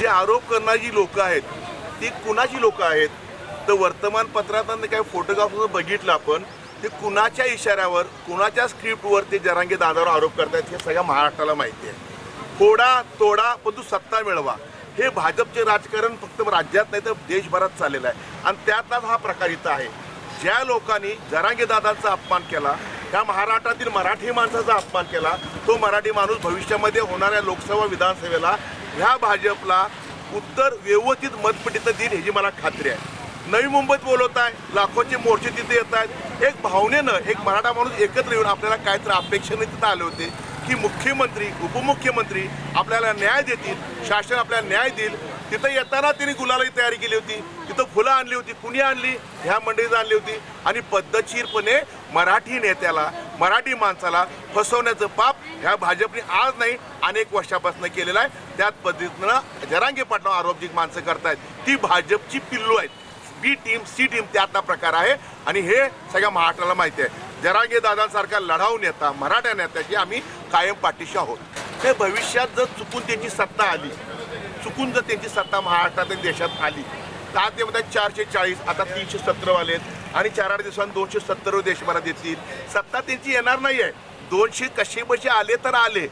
जे आरोप करणारी लोक आहेत ती कुणाची लोक आहेत? तर वर्तमानपत्रात काही फोटोग्राफ बघितलं आपण ते कुणाच्या इशाऱ्यावर कुणाच्या स्क्रिप्टवर ते जरांगे दादावर आरोप करतात हे सगळ्या महाराष्ट्राला माहिती आहे. फोडा तोडा पण तू सत्ता मिळवा. हे भाजपचे राजकारण फक्त राज्यात नाही तर देशभरात चाललेलं आहे. आणि त्यातलाच हा प्रकार इथं आहे. ज्या लोकांनी जरांगे दादांचा अपमान केला त्या महाराष्ट्रातील मराठी माणसाचा अपमान केला तो मराठी माणूस भविष्यामध्ये होणाऱ्या लोकसभा विधानसभेला ह्या भाजपला उत्तर व्यवस्थित मतपेटीचं देईल ह्याची मला खात्री आहे. नवी मुंबईत बोलवत आहे लाखोचे मोर्चे तिथे येत आहेत. एक भावनेनं एक मराठा माणूस एकत्र येऊन आपल्याला काहीतरी अपेक्षेने तिथं आले होते की मुख्यमंत्री उपमुख्यमंत्री आपल्याला न्याय देतील शासन आपल्याला न्याय देईल. तिथं येताना त्यांनी गुलालाची तयारी केली होती तिथं फुलं आणली होती कुणी आणली ह्या मंडळीत आणली होती. आणि पद्धतशीरपणे मराठी नेत्याला मराठी माणसाला फसवण्याचं पाप ह्या भाजपने आज नाही अनेक वर्षापासून केलेलं आहे. त्याच पद्धतीनं जरांगे पाटणा आरोप जी माणसं करतायत ती भाजपची पिल्लू आहेत. बी टीम सी टीम त्यातला प्रकार आहे. आणि हे सगळ्या महाराष्ट्राला माहिती आहे. जरांगे दादांसारखा लढाऊ नेता मराठा नेत्याची आम्ही कायम पाठीशी आहोत. हे भविष्यात जर चुकून त्यांची सत्ता आली चुकून जर त्यांची सत्ता महाराष्ट्रात देशात आली तर ते म्हणतात चारशे चाळीस आता तीनशे सत्तर वाले आहेत. आणि चार आठ दिवसांनी दोनशे सत्तर देशभरात येतील सत्ता त्यांची येणार नाही आहे दोनशे कसे बसे आले तर आले.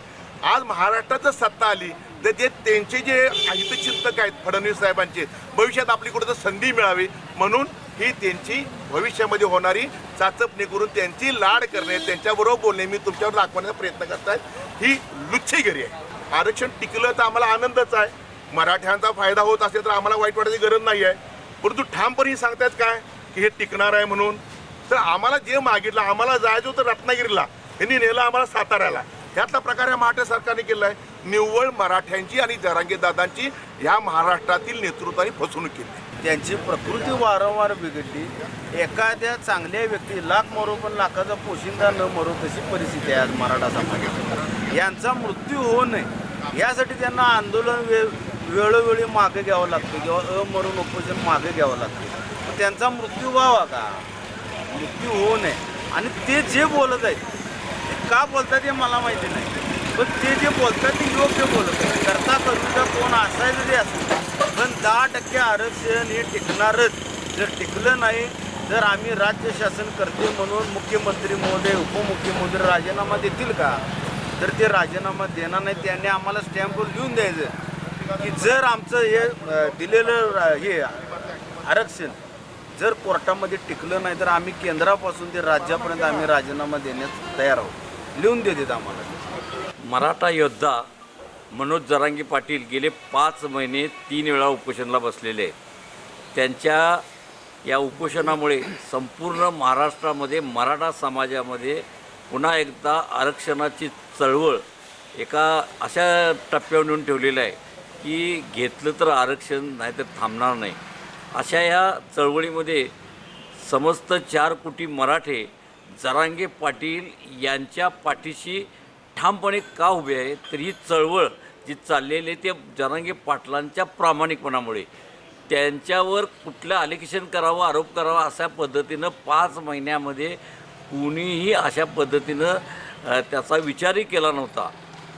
आज महाराष्ट्रात जर सत्ता आली. तर ते त्यांचे जे हितचिंतक आहेत फडणवीस साहेबांचे भविष्यात आपली कुठं संधी मिळावी म्हणून ही त्यांची भविष्यामध्ये होणारी चाचपणी करून त्यांची लाड करणे त्यांच्याबरोबर बोलणे मी तुमच्यावर दाखवण्याचा प्रयत्न करताय. ही लुच्छेगिरी आहे. आरक्षण टिकलं तर आम्हाला आनंदच आहे. मराठ्यांचा फायदा होत असेल तर आम्हाला वाईट वाटायची गरज नाही आहे परंतु ठामपणे सांगतायत काय? की हे टिकणार आहे म्हणून. तर आम्हाला जे मागितलं आम्हाला जायचं होतं रत्नागिरीला. यांनी नेलं आम्हाला साताऱ्याला. ह्यातला प्रकार या महाराष्ट्र सरकारने केला आहे. निव्वळ मराठ्यांची आणि जरांगे या ह्या महाराष्ट्रातील नेतृत्वाने फसवणूक केली. त्यांची प्रकृती वारंवार बिघडली. एखाद्या चांगल्या व्यक्ती लाख मरो पण लाखाचा पोशिंदा न मरो तशी परिस्थिती आहे आज मराठा समाजात. यांचा मृत्यू होऊ नये. यासाठी त्यांना आंदोलन वे वेळोवेळी मागे घ्यावं लागतं किंवा अमरून उपोषण मागे घ्यावं लागतं. त्यांचा मृत्यू व्हावा का? मृत्यू होऊ नये. आणि ते जे बोलत आहेत ते का बोलतात हे मला माहिती नाही. पण ते जे बोलतात ते योग्य बोलत आहेत. करता करूचा कोण असायचं जे असेल पण दहा टक्के आरक्षण हे टिकणारच. जर टिकलं नाही जर आम्ही राज्य शासन करते म्हणून मुख्यमंत्री महोदय उपमुख्यमंत्री राजीनामा देतील का? तर ते राजीनामा देणार नाही त्यांनी आम्हाला स्टॅम्पवर लिहून द्यायचं. की जर आमचं हे दिलेलं रा- हे आरक्षण जर कोर्टामध्ये टिकलं नाही तर आम्ही केंद्रापासून ते राज्यापर्यंत आम्ही राजीनामा देण्यास तयार आहोत. लिहून देतात आम्हाला. मराठा योद्धा मनोज जरांगी पाटील गेले पाच महिने तीन वेळा उपोषणाला बसलेले आहेत. त्यांच्या या उपोषणामुळे संपूर्ण महाराष्ट्रामध्ये मराठा समाजामध्ये पुन्हा एकदा आरक्षणाची चळवळ एका अशा टप्प्यावर नेऊन ठेवलेलं आहे की घेतलं तर आरक्षण नाही तर थांबणार नाही. अशा ह्या चळवळीमध्ये समस्त चार कोटी मराठे जरांगे पाटील यांच्या पाठीशी ठामपणे का उभे आहे? तर ही चळवळ जी चाललेली आहे ते जरांगे पाटलांच्या प्रामाणिकपणामुळे. त्यांच्यावर कुठलं अलिकेशन करावं आरोप करावा अशा पद्धतीनं पाच महिन्यामध्ये कुणीही अशा पद्धतीनं त्याचा विचारही केला नव्हता.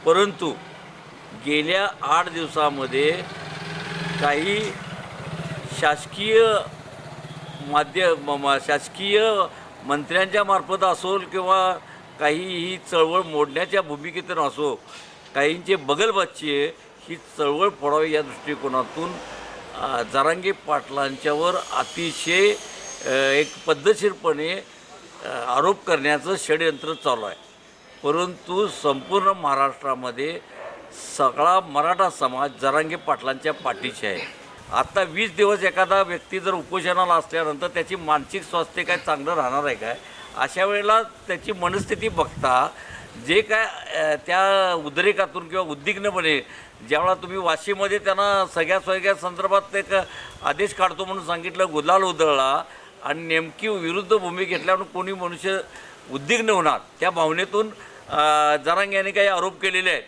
परंतु गेल्या आठ दिवसामध्ये काही शासकीय माध्य म- शासकीय मंत्र्यांच्या मार्फत असो किंवा काही ही चळवळ मोडण्याच्या भूमिकेतून असो काहींचे बगलबाच्चे ही चळवळ फोडावी या दृष्टिकोनातून अ, जरांगे पाटलांच्यावर अतिशय एक पद्धतशीरपणे आरोप करण्याचं षडयंत्र चालू आहे. परंतु संपूर्ण महाराष्ट्रामध्ये सगळा मराठा समाज जरांगे पाटलांच्या पाठीशी आहे. आत्ता वीस दिवस एखादा व्यक्ती जर उपोषणाला असल्यानंतर त्याची मानसिक स्वास्थ्य काय चांगलं राहणार आहे काय? अशा वेळेला त्याची मनस्थिती बघता जे काय त्या उद्रेकातून किंवा उद्विग्नपणे ज्यावेळा तुम्ही वाशीमध्ये त्यांना सगळ्या सगळ्या संदर्भात एक आदेश काढतो म्हणून सांगितलं गुलाल उधळला आणि नेमकी विरुद्ध भूमी घेतल्यावर कोणी मनुष्य उद्विग्न होणार? त्या भावनेतून जरांग यांनी काही आरोप केलेले आहेत.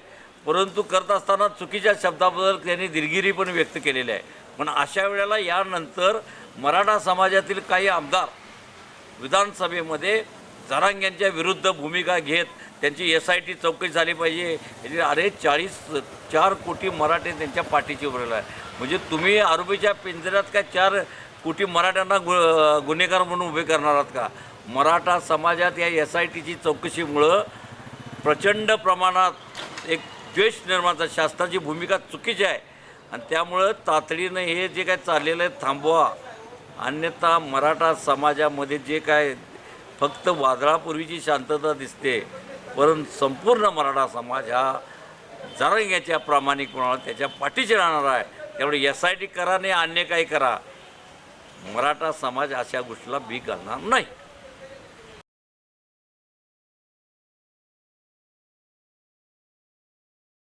परंतु करत असताना चुकीच्या शब्दाबद्दल त्यांनी दिलगिरी पण व्यक्त केलेली आहे. पण अशा वेळेला यानंतर मराठा समाजातील काही आमदार विधानसभेमध्ये जरांग्यांच्या विरुद्ध भूमिका घेत त्यांची एस आय टी चौकशी झाली पाहिजे. अरे चाळीस चार कोटी मराठे त्यांच्या पाठीची उभलेला आहे म्हणजे तुम्ही आरोपीच्या पिंजऱ्यात काय चार कोटी मराठ्यांना गु गुन्हेगार म्हणून उभे करणार आहात का? मराठा समाजात या एस आय टीची चौकशीमुळं प्रचंड प्रमाणात एक द्वेष निर्माण झाला. शासनाची भूमिका चुकीची आहे. आणि त्यामुळं तातडीनं हे जे काय चाललेलं आहे थांबवा. अन्यथा मराठा समाजामध्ये जे काय फक्त वादळापूर्वीची शांतता दिसते परंतु संपूर्ण मराठा समाज हा जरांग्याच्या प्रामाणिकपणाला त्याच्या पाठीशी राहणार आहे. त्यामुळे एस आय टी करा नाही अन्य काही करा. मराठा समाज अशा गोष्टीला बी घालणार नाही.